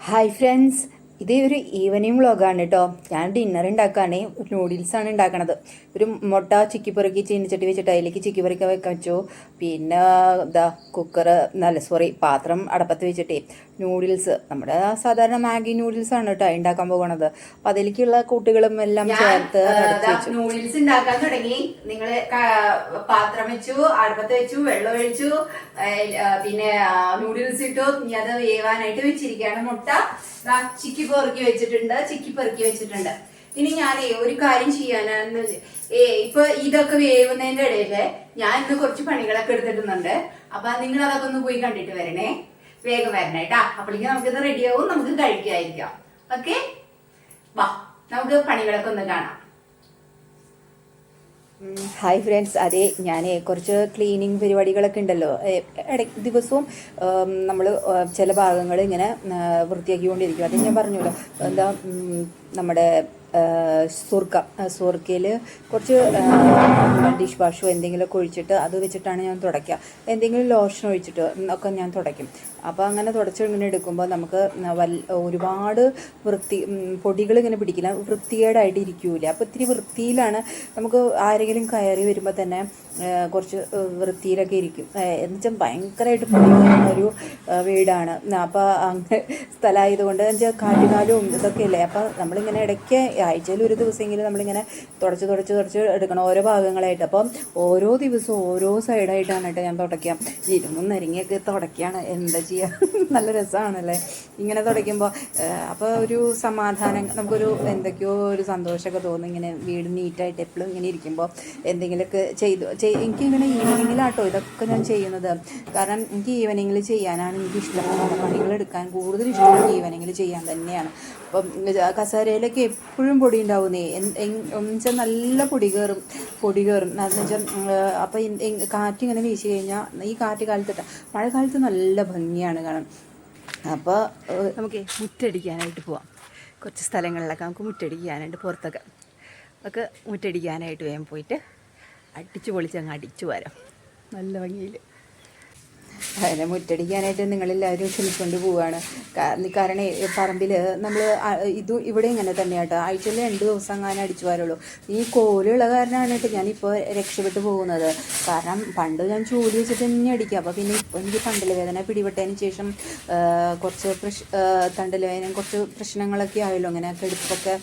Hi friends ഇത് ഒരു evening വ്ളോഗാണ് കേട്ടോ ഞാൻ ഡിന്നർ ഉണ്ടാക്കാനേ ഒരു നൂഡിൽസ് ആണ് ഉണ്ടാക്കണത് ഒരു മുട്ട ചിക്കി പെറുക്കി ചീനിച്ചട്ടി വെച്ചിട്ട് അതിലേക്ക് ചിക്കി പെറുക്കി വെക്കാൻ വെച്ചു പിന്നെ ഇതാ കുക്കർ നല്ല സോറി പാത്രം അടപ്പത്ത് വെച്ചിട്ടേ നൂഡിൽസ് നമ്മുടെ സാധാരണ മാഗി നൂഡിൽസ് ആണ് കേട്ടോ ഉണ്ടാക്കാൻ പോകുന്നത് അപ്പൊ അതിലേക്കുള്ള കൂട്ടുകളും എല്ലാം ചേർത്ത് നൂഡിൽസ് ഉണ്ടാക്കാൻ തുടങ്ങി. നിങ്ങൾ പാത്രം വെച്ചു അടുപ്പത്ത് വെച്ചു വെള്ളം ഒഴിച്ചു പിന്നെ നൂഡിൽസ് ഇട്ടു. ഇനി അത് വേവാനായിട്ട് വെച്ചിരിക്കുകയാണ് മുട്ട. ചിക്കി പെറുക്കി വെച്ചിട്ടുണ്ട് ചിക്കി പെറുക്കി വെച്ചിട്ടുണ്ട്. ഇനി ഞാനേ ഒരു കാര്യം ചെയ്യാനാന്ന് ഏ ഇപ്പൊ ഇതൊക്കെ വേവുന്നതിന്റെ ഇടയിൽ ഞാൻ ഇന്ന് കുറച്ച് പണികളൊക്കെ എടുത്തിട്ടുന്നുണ്ട് അപ്പൊ നിങ്ങൾ അതൊക്കെ ഒന്ന് പോയി കണ്ടിട്ട് വരണേ. വേഗം വരണേ കേട്ടാ അപ്പോഴേക്കും നമുക്കിത് റെഡിയാവും നമുക്ക് കഴിക്കായിരിക്കാം. ഓക്കെ വാ നമുക്ക് പണികളൊക്കെ ഒന്ന് കാണാം. ഹായ് ഫ്രണ്ട്സ് അതെ ഞാൻ കുറച്ച് ക്ലീനിങ് പരിപാടികളൊക്കെ ഉണ്ടല്ലോ. ഇടയ്ക്ക് ദിവസവും നമ്മൾ ചില ഭാഗങ്ങൾ ഇങ്ങനെ വൃത്തിയാക്കിക്കൊണ്ടിരിക്കും. അത് ഞാൻ പറഞ്ഞല്ലോ. എന്താ നമ്മുടെ സുർക്ക സുർക്കയിൽ കുറച്ച് ഡിഷ് വാഷോ എന്തെങ്കിലുമൊക്കെ ഒഴിച്ചിട്ട് അത് വെച്ചിട്ടാണ് ഞാൻ തുടയ്ക്കുക എന്തെങ്കിലും ലോഷൻ ഒഴിച്ചിട്ട് ഒക്കെ ഞാൻ തുടയ്ക്കും. അപ്പോൾ അങ്ങനെ തുടച്ചിങ്ങനെ എടുക്കുമ്പോൾ നമുക്ക് വൽ ഒരുപാട് വൃത്തി പൊടികൾ ഇങ്ങനെ പിടിക്കില്ല. വൃത്തികേടായിട്ട് ഇരിക്കൂല. അപ്പോൾ ഇത്തിരി വൃത്തിയിലാണ് നമുക്ക് ആരെങ്കിലും കയറി വരുമ്പോൾ തന്നെ കുറച്ച് വൃത്തിയിലൊക്കെ ഇരിക്കും. എന്നുവെച്ചാൽ ഭയങ്കരമായിട്ട് പൊടി ഒരു വീടാണ്. അപ്പോൾ അങ്ങനെ സ്ഥലമായതുകൊണ്ട് എന്നുവെച്ചാൽ കാറ്റുകാലും ഇതൊക്കെ ഇല്ലേ അപ്പോൾ നമ്മളിങ്ങനെ ഇടയ്ക്ക് ആഴ്ചയിൽ ഒരു ദിവസമെങ്കിലും നമ്മളിങ്ങനെ തുടച്ച് തുടച്ച് തുടച്ച് എടുക്കണം ഓരോ ഭാഗങ്ങളായിട്ട്. അപ്പം ഓരോ ദിവസവും ഓരോ സൈഡായിട്ടാണ് കേട്ടോ ഞാൻ തുടയ്ക്കാം ഇരുന്നും നരിങ്ങയൊക്കെ തുടയ്ക്കുകയാണ്. എന്താ ചെയ്യുക നല്ല രസമാണല്ലേ? ഇങ്ങനെ തുടയ്ക്കുമ്പോൾ അപ്പോൾ ഒരു സമാധാനം നമുക്കൊരു എന്തൊക്കെയോ ഒരു സന്തോഷമൊക്കെ തോന്നും ഇങ്ങനെ വീട് നീറ്റായിട്ട് എപ്പോഴും ഇങ്ങനെ ഇരിക്കുമ്പോൾ എന്തെങ്കിലുമൊക്കെ ചെയ്തു എനിക്കിങ്ങനെ ഈവനിങ്ങിലാട്ടോ ഇതൊക്കെ ഞാൻ ചെയ്യുന്നത്. കാരണം എനിക്ക് ഈവനിങ്ങിൽ ചെയ്യാനാണ് എനിക്ക് ഇഷ്ടം പണികൾ എടുക്കാൻ കൂടുതൽ ഇഷ്ടം ഈവനിങ്ങിൽ ചെയ്യാൻ തന്നെയാണ്. അപ്പം കസേരയിലൊക്കെ എപ്പോഴും പൊടി ഉണ്ടാവുന്നേ. എന്നുവെച്ചാൽ നല്ല പൊടി കയറും. പൊടി കയറും. എന്ന് വെച്ചാൽ അപ്പം കാറ്റ് ഇങ്ങനെ വീശി കഴിഞ്ഞാൽ ഈ കാറ്റ് കാലത്തിട്ട മഴക്കാലത്ത് നല്ല ഭംഗിയാണ് കാണാൻ. അപ്പോൾ നമുക്ക് മുറ്റടിക്കാനായിട്ട് പോവാം. കുറച്ച് സ്ഥലങ്ങളിലൊക്കെ നമുക്ക് മുറ്റടിക്കാനായിട്ട് പുറത്തൊക്കെ. ഒക്കെ മുറ്റടിക്കാനായിട്ട് വേഗം പോയിട്ട് അടിച്ചു പൊളിച്ച് അങ്ങ് അടിച്ചു വരാം. നല്ല ഭംഗിയിൽ അതിനെ മുറ്റടിക്കാനായിട്ട് നിങ്ങളെല്ലാവരും ക്ഷണിക്കൊണ്ട് പോവുകയാണ് കാരണം പറമ്പിൽ നമ്മൾ ഇത് ഇവിടെ ഇങ്ങനെ തന്നെയാട്ടോ. ആഴ്ചയിൽ രണ്ട് ദിവസം അങ്ങനെ അടിച്ചു വരുള്ളൂ. ഈ കോലുള്ള കാരണമാണ് കേട്ടോ ഞാനിപ്പോൾ രക്ഷപ്പെട്ടു പോകുന്നത്. കാരണം പണ്ട് ഞാൻ ചൂട് വെച്ചിട്ട് തന്നെ അടിക്കുക അപ്പോൾ പിന്നെ ഇപ്പോൾ എനിക്ക് തണ്ടൽ വേദന പിടിപെട്ടതിന് ശേഷം കുറച്ച് പ്രശ് തണ്ടൽ വേദന കുറച്ച് പ്രശ്നങ്ങളൊക്കെ ആയല്ലോ. അങ്ങനെ കെടുപ്പൊക്കെ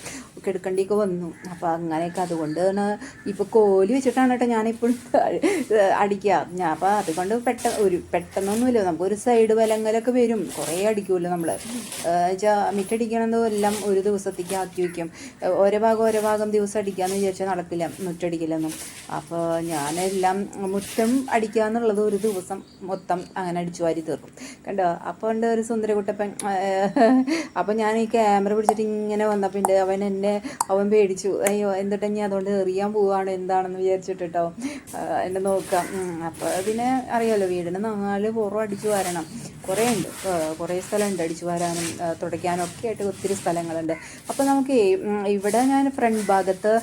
കെടുക്കേണ്ടിയൊക്കെ വന്നു. അപ്പോൾ അങ്ങനെയൊക്കെ അതുകൊണ്ടാണ് ഇപ്പോൾ കോലി വെച്ചിട്ടാണ് കേട്ടോ ഞാനിപ്പോഴും അടിക്കുക ഞാൻ അപ്പോൾ അതുകൊണ്ട് പെട്ട ഒരു പെട്ടെന്നൊന്നുമില്ല. നമുക്കൊരു സൈഡ് വലങ്ങലൊക്കെ വരും. കുറേ അടിക്കുമല്ലോ നമ്മൾ വെച്ചാൽ മിറ്റടിക്കണതും എല്ലാം ഒരു ദിവസത്തേക്ക് ആക്കി വയ്ക്കും ഓരോ ഭാഗം ഓരോ ഭാഗം ദിവസം അടിക്കാമെന്ന് വിചാരിച്ചാൽ നടക്കില്ല. മുറ്റടിക്കില്ലെന്നും. അപ്പോൾ ഞാനെല്ലാം മുറ്റം അടിക്കുക എന്നുള്ളത് ഒരു ദിവസം മൊത്തം അങ്ങനെ അടിച്ചു വാരി തീർക്കും. കണ്ടോ? അപ്പോൾ ഉണ്ട് ഒരു സുന്ദരകുട്ടപ്പൻ അപ്പോൾ ഞാൻ ഈ ക്യാമറ പിടിച്ചിട്ട് ഇങ്ങനെ വന്നപ്പോൾ അവൻ എന്നെ അവൻ പേടിച്ചു അയ്യോ എന്നിട്ട് ഞാൻ അതുകൊണ്ട് എറിയാൻ പോവുകയാണ് എന്താണെന്ന് വിചാരിച്ചിട്ട് കേട്ടോ എന്നെ നോക്കാം. അപ്പോൾ പിന്നെ അറിയാമല്ലോ വീടിന് നാല് പുറം അടിച്ചു വരണം. കുറേ ഉണ്ട്. കുറേ സ്ഥലമുണ്ട് അടിച്ചു വരാനും തുടയ്ക്കാനും ഒക്കെ ആയിട്ട് ഒത്തിരി സ്ഥലങ്ങളുണ്ട്. അപ്പോൾ നമുക്ക് ഇവിടെ ഞാൻ ഫ്രണ്ട് ഭാഗത്ത്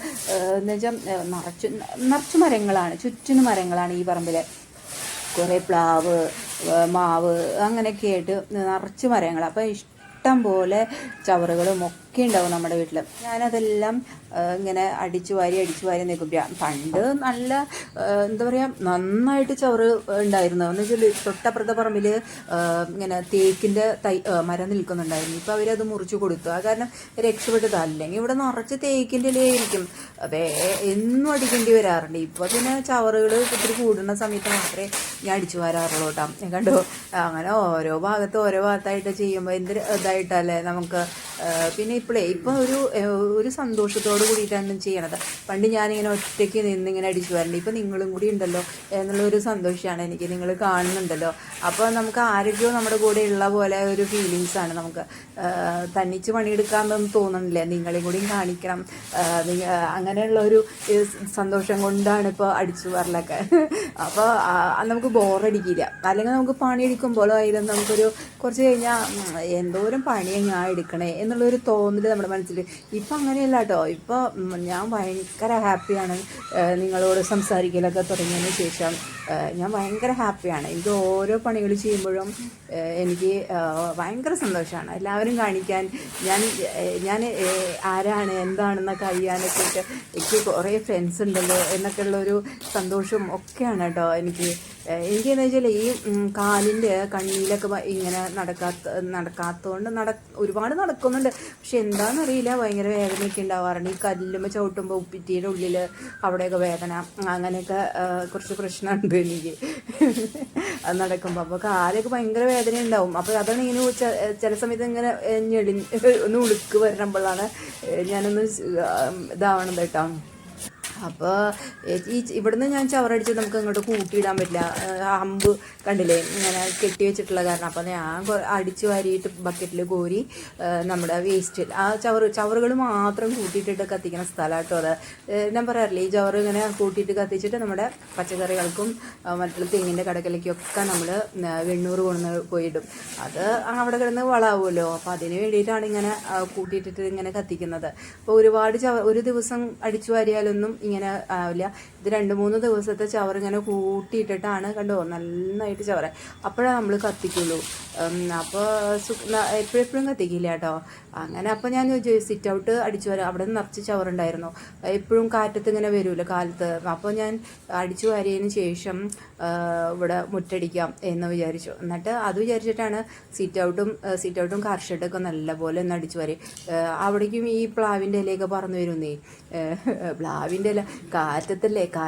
എന്ന് വെച്ചാൽ നിറച്ചു നിറച്ചു മരങ്ങളാണ് ചുറ്റിനും മരങ്ങളാണ് ഈ പറമ്പിലെ. കുറേ പ്ലാവ് മാവ് അങ്ങനെയൊക്കെ ആയിട്ട് നിറച്ച് മരങ്ങൾ അപ്പോൾ ഇഷ്ടം പോലെ ചവറുകളും ഒക്കെ ഉണ്ടാവും നമ്മുടെ വീട്ടിൽ ഞാനതെല്ലാം ഇങ്ങനെ അടിച്ചു വാരി അടിച്ചു വാരി നിൽക്കും പണ്ട് നല്ല എന്താ പറയുക നന്നായിട്ട് ചോറ് ഉണ്ടായിരുന്നു. എന്ന് വെച്ചാൽ തൊട്ടപ്പുറത്തെ പറമ്പിൽ ഇങ്ങനെ തേക്കിന്റെ തൈ മരം നിൽക്കുന്നുണ്ടായിരുന്നു. ഇപ്പോൾ അവരത് മുറിച്ചു കൊടുത്തു. ആ കാരണം രക്ഷപ്പെട്ടത്. അല്ലെങ്കിൽ ഇവിടെ നിറച്ച് തേക്കിന്റെ ഇലയായിരിക്കും വേ എന്നും അടിക്കേണ്ടി വരാറുണ്ട്. ഇപ്പോൾ പിന്നെ ചവറുകൾ ഒത്തിരി കൂടുന്ന സമയത്ത് മാത്രമേ ഞാൻ അടിച്ചു വരാറുള്ളൂ കേട്ടോ. കണ്ടു അങ്ങനെ ഓരോ ഭാഗത്ത് ഓരോ ഭാഗത്തായിട്ട് ചെയ്യുമ്പോൾ എന്ത് ഇതായിട്ടല്ലേ നമുക്ക് പിന്നെ ഇപ്പോഴേ ഇപ്പോൾ ഒരു ഒരു സന്തോഷത്തോട് കൂടിയിട്ടാണ് ചെയ്യണത്. പണ്ട് ഞാനിങ്ങനെ ഒറ്റയ്ക്ക് നിന്ന് ഇങ്ങനെ അടിച്ചു വരണ്ട ഇപ്പം നിങ്ങളും കൂടി ഉണ്ടല്ലോ എന്നുള്ള ഒരു സന്തോഷമാണ് എനിക്ക്. നിങ്ങൾ കാണുന്നുണ്ടല്ലോ. അപ്പോൾ നമുക്ക് ആരോഗ്യവും നമ്മുടെ കൂടെ ഉള്ള പോലെ ഒരു ഫീലിങ്സ് ആണ് നമുക്ക്. തന്നിച്ച് പണിയെടുക്കാമെന്ന് തോന്നുന്നില്ല നിങ്ങളെയും കൂടിയും കാണിക്കണം. അങ്ങനെയുള്ള ഒരു സന്തോഷം കൊണ്ടാണ് ഇപ്പോൾ അടിച്ചു വരലൊക്കെ. അപ്പോൾ നമുക്ക് ബോറടിക്കില്ല. അല്ലെങ്കിൽ നമുക്ക് പണിയെടുക്കുമ്പോഴോ ആയാലും നമുക്കൊരു കുറച്ച് കഴിഞ്ഞാൽ എന്തോരം പണിയാണ് ഞാൻ എടുക്കണേ എന്നുള്ളൊരു തോന്നൽ തോന്നില്ല നമ്മുടെ മനസ്സിൽ. ഇപ്പം അങ്ങനെയല്ല കേട്ടോ ഇപ്പോൾ ഞാൻ ഭയങ്കര ഹാപ്പിയാണ് നിങ്ങളോട് സംസാരിക്കലൊക്കെ തുടങ്ങിയതിന് ശേഷം. ഞാൻ ഭയങ്കര ഹാപ്പിയാണ്. എനിക്ക് ഓരോ പണികൾ ചെയ്യുമ്പോഴും എനിക്ക് ഭയങ്കര സന്തോഷമാണ്. എല്ലാവരും കാണിക്കാൻ ഞാൻ ഞാൻ ആരാണ് എന്താണെന്നൊക്കെ അറിയാനൊക്കെ എനിക്ക് കുറേ ഫ്രണ്ട്സ് ഉണ്ടല്ലോ എന്നൊക്കെയുള്ളൊരു സന്തോഷവും ഒക്കെയാണ് കേട്ടോ എനിക്ക്. എനിക്കെന്ന് വെച്ചാൽ ഈ കാലിന്റെ കണ്ണിയിലൊക്കെ ഇങ്ങനെ നടക്കാത്ത നടക്കാത്തതുകൊണ്ട് നട ഒരുപാട് നടക്കുന്നുണ്ട്. പക്ഷെ എന്താണെന്നറിയില്ല ഭയങ്കര വേദനയൊക്കെ ഉണ്ടാവാറുണ്ട്. ഈ കല്ലുമ്പോൾ ചവിട്ടുമ്പോൾ ഉപ്പിറ്റിയുടെ ഉള്ളിൽ അവിടെയൊക്കെ വേദന അങ്ങനെയൊക്കെ കുറച്ച് പ്രശ്നമുണ്ട് എനിക്ക്. അത് നടക്കുമ്പോൾ അപ്പോൾ കാലൊക്കെ ഭയങ്കര വേദന ഉണ്ടാവും അപ്പോൾ അതാണ് ഇങ്ങനെ ചില സമയത്ത് ഇങ്ങനെ ഞെളി ഒന്ന് ഉളുക്ക് വരുമ്പോഴാണ് ഞാനൊന്ന് ഇതാവണം കേട്ടോ. അപ്പോൾ ഈ ഇവിടുന്ന് ഞാൻ ചവറടിച്ച് നമുക്ക് ഇങ്ങോട്ട് കൂട്ടിയിടാൻ പറ്റില്ല. അമ്പ് കണ്ടില്ലേ? ഇങ്ങനെ കെട്ടി വെച്ചിട്ടുള്ള കാരണം. അപ്പോൾ ഞാൻ അടിച്ച് വാരിയിട്ട് ബക്കറ്റിൽ കോരി നമ്മുടെ വേസ്റ്റ് ആ ചവറ് ചവറുകൾ മാത്രം കൂട്ടിയിട്ടിട്ട് കത്തിക്കുന്ന സ്ഥലമായിട്ടോ അത്. ഞാൻ പറയാറില്ലേ ഈ ചവറ് ഇങ്ങനെ കൂട്ടിയിട്ട് കത്തിച്ചിട്ട് നമ്മുടെ പച്ചക്കറികൾക്കും മറ്റുള്ള തെങ്ങിന്റെ കടക്കലേക്കൊക്കെ നമ്മൾ വെണ്ണൂറ് കൊണ്ടുവന്ന് പോയിടും. അത് അവിടെ കിടന്ന് വളാവുമല്ലോ. അപ്പോൾ അതിന് വേണ്ടിയിട്ടാണ് ഇങ്ങനെ കൂട്ടിയിട്ടിട്ട് ഇങ്ങനെ കത്തിക്കുന്നത്. അപ്പോൾ ഒരുപാട് ചവ ഒരു ദിവസം അടിച്ചു വാരിയാലൊന്നും ഇങ്ങനെ ആവില്ല ഇത് രണ്ട് മൂന്ന് ദിവസത്തെ ചവർ ഇങ്ങനെ കൂട്ടിയിട്ടിട്ടാണ് കണ്ടോ? നന്നായിട്ട് ചവറ്. അപ്പോഴാണ് നമ്മൾ കത്തിക്കുള്ളൂ. അപ്പോൾ എപ്പോഴെപ്പോഴും കത്തിക്കില്ല കേട്ടോ. അങ്ങനെ അപ്പോൾ ഞാൻ സിറ്റ് ഔട്ട് അടിച്ചു വരാം. അവിടെ നിന്ന് നിറച്ച് ചവറുണ്ടായിരുന്നു. എപ്പോഴും കാറ്റത്ത് ഇങ്ങനെ വരുമല്ലോ കാലത്ത്? അപ്പോൾ ഞാൻ അടിച്ചു വാരിയതിന് ശേഷം ഇവിടെ മുറ്റടിക്കാം എന്ന് വിചാരിച്ചു. എന്നിട്ട് അത് വിചാരിച്ചിട്ടാണ് സിറ്റ് ഔട്ടും സിറ്റ് ഔട്ടും കാർ ഷെഡൊക്കെ നല്ലപോലെ ഒന്ന് അടിച്ചു വാരി. അവിടേക്കും ഈ പ്ലാവിന്റെ ഇലയൊക്കെ പറന്നു വരുന്നേ. പ്ലാവിന്റെ ഇല കാറ്റത്തല്ലേ? കാ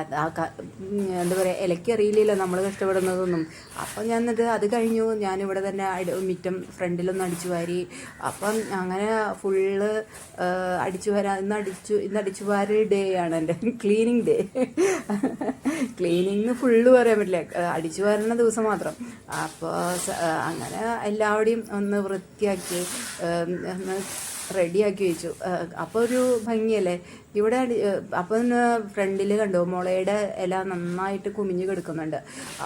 എന്താ പറയുക ഇലയ്ക്ക് അറിയില്ലല്ലോ നമ്മൾ കഷ്ടപ്പെടുന്നതൊന്നും. അപ്പം ഞാൻ എന്നിട്ട് അത് കഴിഞ്ഞു. ഞാനിവിടെ തന്നെ മിറ്റം ഫ്രണ്ടിലൊന്ന് അടിച്ചു വാരി. അപ്പം അങ്ങനെ ഫുള്ള് അടിച്ചു വരാ ഇന്ന് അടിച്ചു ഇന്ന് അടിച്ചു വാരി ഡേ ആണ് എന്റെ ക്ലീനിങ് ഡേ. ക്ലീനിങ് ഫുള്ള് പറയാൻ പറ്റില്ല. അടിച്ചു വാരുന്ന ദിവസം മാത്രം. അപ്പോൾ അങ്ങനെ എല്ലാവരുടെയും ഒന്ന് വൃത്തിയാക്കി റെഡിയാക്കി വെച്ചു. അപ്പോൾ ഒരു ഭംഗിയല്ലേ? ഇവിടെ അപ്പം ഫ്രണ്ടിൽ കണ്ടു? മുളയുടെ ഇല നന്നായിട്ട് കുമിഞ്ഞു കിടക്കുന്നുണ്ട്.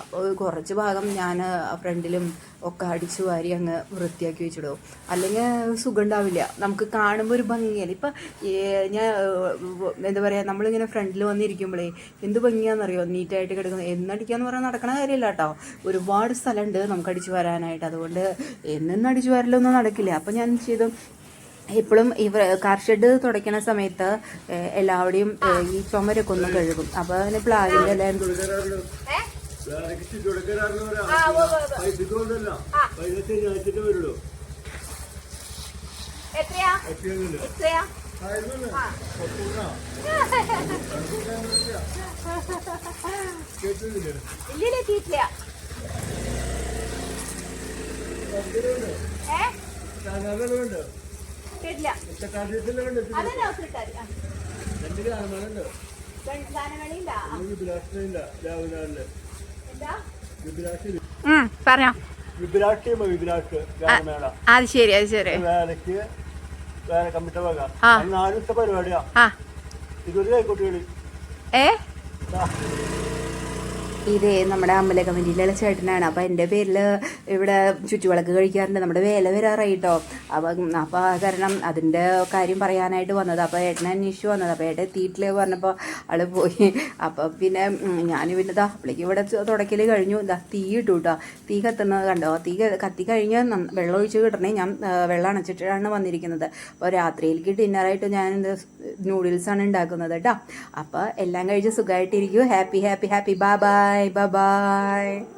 അപ്പോൾ കുറച്ച് ഭാഗം ഞാൻ ഫ്രണ്ടിലും ഒക്കെ അടിച്ചു വാരി അങ്ങ് വൃത്തിയാക്കി വെച്ചിടും. അല്ലെങ്കിൽ സുഖം ഉണ്ടാവില്ല നമുക്ക് കാണുമ്പോൾ ഒരു ഭംഗിയല്ല? ഇപ്പം ഞാൻ എന്താ പറയുക നമ്മളിങ്ങനെ ഫ്രണ്ടിൽ വന്നിരിക്കുമ്പോഴേ എന്ത് ഭംഗിയാണെന്നറിയോ നീറ്റായിട്ട് കിടക്കുന്നത് എന്നടിക്കാന്ന് പറഞ്ഞാൽ നടക്കണ കാര്യമില്ല കേട്ടോ ഒരുപാട് സ്ഥലമുണ്ട് നമുക്ക് അടിച്ചു വരാനായിട്ട്. അതുകൊണ്ട് എന്നും അടിച്ചു വരലൊന്നും നടക്കില്ല. അപ്പം ഞാൻ ചെയ്തു? ഇപ്പോഴും ഈ കാർ ഷെഡ് തുടയ്ക്കണ സമയത്ത് എല്ലാവരുടെയും ഈ ചുമരൊക്കെ ഒന്ന് കഴുകും. അപ്പോൾ അതിന് പ്ലാവിന്റെ എല്ലാം ഇല്ല ഏ? പറഞ്ഞോ. അത് ശരി അത് ശരി. വേലക്ക് വേല കമ്മിറ്റ വക. ആ. അത് നാല് ദിവസത്തെ പരിപാടിയാ ഇതൊരു കൈക്കുട്ടികളി. ഏ? ഇതേ നമ്മുടെ അമ്പല കമ്മിറ്റിയിലുള്ള ചേട്ടനാണ്. അപ്പോൾ എന്റെ പേരിൽ ഇവിടെ ചുറ്റുവിളക്ക് കഴിക്കാറുണ്ട്. നമ്മുടെ വേല വരാറായിട്ടോ. അപ്പം അപ്പോൾ കാരണം അതിന്റെ കാര്യം പറയാനായിട്ട് വന്നത്. അപ്പോൾ ഏട്ടനെ അന്വേഷിച്ച് വന്നത്. അപ്പോൾ ഏട്ടൻ എത്തിയിട്ടില്ല പറഞ്ഞപ്പോൾ ആൾ പോയി. അപ്പോൾ പിന്നെ ഞാൻ പിന്നെ ദാ അപ്പോഴേക്ക് ഇവിടെ തുടക്കൽ കഴിഞ്ഞു. ദാ തീ ഇട്ടു കേട്ടോ തീ കത്തുന്നത് കണ്ടോ? തീ കത്തി കഴിഞ്ഞ് വെള്ളം ഒഴിച്ച് കിട്ടണേ ഞാൻ വെള്ളം അണച്ചിട്ടാണ് വന്നിരിക്കുന്നത്. അപ്പോൾ രാത്രിയിലേക്ക് ഡിന്നറായിട്ട് ഞാൻ നൂഡിൽസാണ് ഉണ്ടാക്കുന്നത് കേട്ടോ അപ്പോൾ എല്ലാം കഴിച്ച് സുഖമായിട്ടിരിക്കും happy happy happy bye bye bye bye